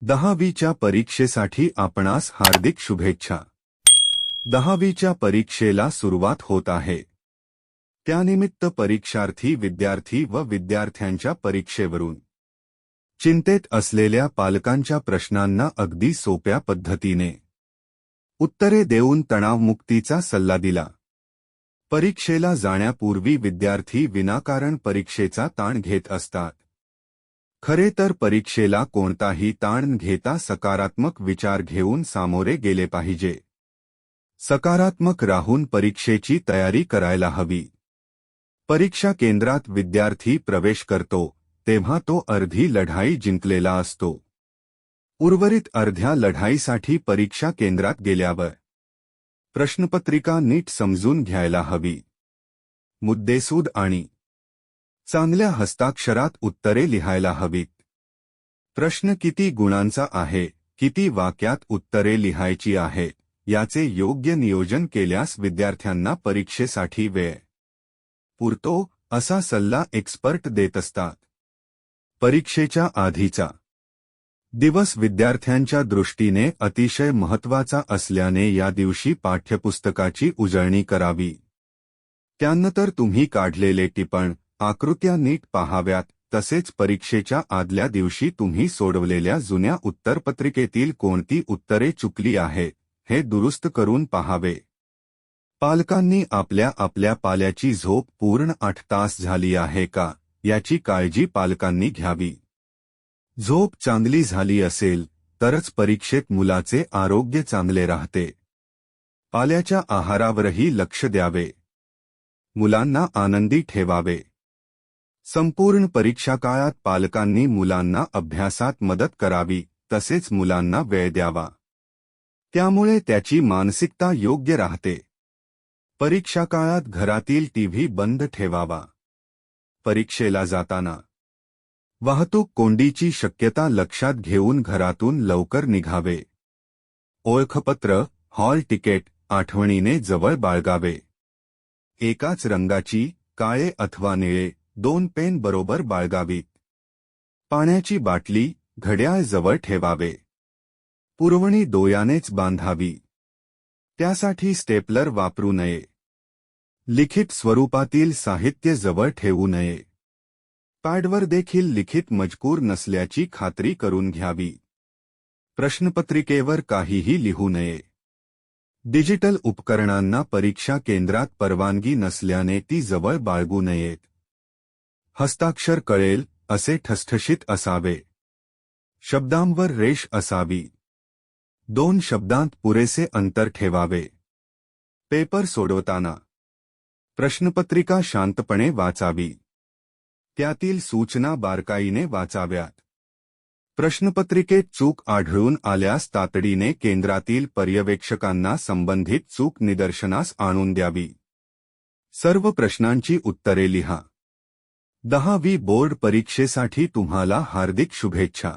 दहावीच्या परीक्षेसाठी आपणास हार्दिक शुभेच्छा. दहावीच्या परीक्षेला सुरुवात होत आहे. त्यानिमित्त परीक्षार्थी विद्यार्थी व विद्यार्थ्यांच्या परीक्षेवरून चिंतेत असलेल्या पालकांच्या प्रश्नांना अगदी सोप्या पद्धतीने उत्तरे देऊन तणावमुक्तीचा सल्ला दिला. परीक्षेला जाण्यापूर्वी विद्यार्थी विनाकारण परीक्षेचा ताण घेत असतात. खरे तर परीक्षेला कोणताही ताण घेता सकारात्मक विचार घेऊन सामोरे गेले पाहिजे. सकारात्मक राहून परीक्षेची तयारी करायला हवी. परीक्षा केंद्रात विद्यार्थी प्रवेश करतो तेव्हा तो अर्धी लढाई जिंकलेला असतो. उर्वरित अर्ध्या लढाईसाठी परीक्षा केंद्रात गेल्यावर प्रश्नपत्रिका नीट समजून घ्यायला हवी. मुद्देसूद आणि चांगल्या हस्ताक्षरात उत्तरे लिहायला हवीत. प्रश्न किती गुणांचा आहे किती वाक्यात उत्तरे लिहायची आहे याचे योग्य नियोजन केल्यास विद्यार्थ्यांना परीक्षेसाठी वेळ. पुरतो असा सल्ला एक्सपर्ट देत असतात. परीक्षेच्या आधीचा. दिवस विद्यार्थ्यांच्या दृष्टीने अतिशय महत्त्वाचा असल्याने या दिवशी पाठ्यपुस्तकाची उजळणी करावी. त्यानंतर तुम्ही काढलेले टिपण आकृत्या नीट पाहाव्यात तसेच परीक्षेच्या आदल्या दिवशी तुम्ही सोडवलेल्या जुन्या उत्तरपत्रिकेतील कोणती उत्तरे चुकली आहे हे दुरुस्त करून पाहावे. पालकांनी आपल्या आपल्या पाल्याची झोप पूर्ण आठ तास झाली आहे का याची काळजी पालकांनी घ्यावी. झोप चांगली झाली असेल तरच परीक्षेत मुलाचे आरोग्य चांगले राहते. पाल्याच्या आहारावरही लक्ष द्यावे. मुलांना आनंदी ठेवावे. संपूर्ण परीक्षा काळात पालकांनी मुलांना अभ्यासात मदत करावी तसेच मुलांना वेळ द्यावा. त्यामुळे त्याची मानसिकता योग्य राहते. परीक्षा काळात घरातील टीव्ही बंद ठेवावा. परीक्षेला जाताना वाहतूक कोंडीची शक्यता लक्षात घेऊन घरातून लवकर निघावे. ओळखपत्र हॉल तिकीट आठवणीने जवळ बाळगावे. एकाच रंगाची काळे अथवा निळे दोन पेन बरोबर बाळगावीत पाण्याची बाटली घड्याळ जवळ ठेवावे. पुरवणी दोयानेच बांधावी. त्यासाठी स्टेपलर वापरू नये. लिखित स्वरूपातील साहित्य जवळ ठेवू नये. पॅडवर देखील लिखित मजकूर नसल्याची खात्री करून घ्यावी. प्रश्नपत्रिकेवर काहीही लिहू नये. डिजिटल उपकरणांना परीक्षा केंद्रात परवानगी नसल्याने ती जवळ बाळगू नयेत. हस्ताक्षर कळेल असे ठसठशीत असावे. शब्दांवर रेष असावी. दोन शब्दांत पुरेसे अंतर ठेवावे. पेपर सोडवताना. प्रश्नपत्रिका शांतपणे वाचावी. त्यातील सूचना बारकाईने वाचाव्यात. प्रश्नपत्रिकेत चूक आढळून आल्यास तातडीने केंद्रातील पर्यवेक्षकांना संबंधित चूक निदर्शनास आणून द्यावी. सर्व प्रश्नांची उत्तरे लिहा. दहावी बोर्ड परीक्षेसाठी तुम्हाला हार्दिक शुभेच्छा.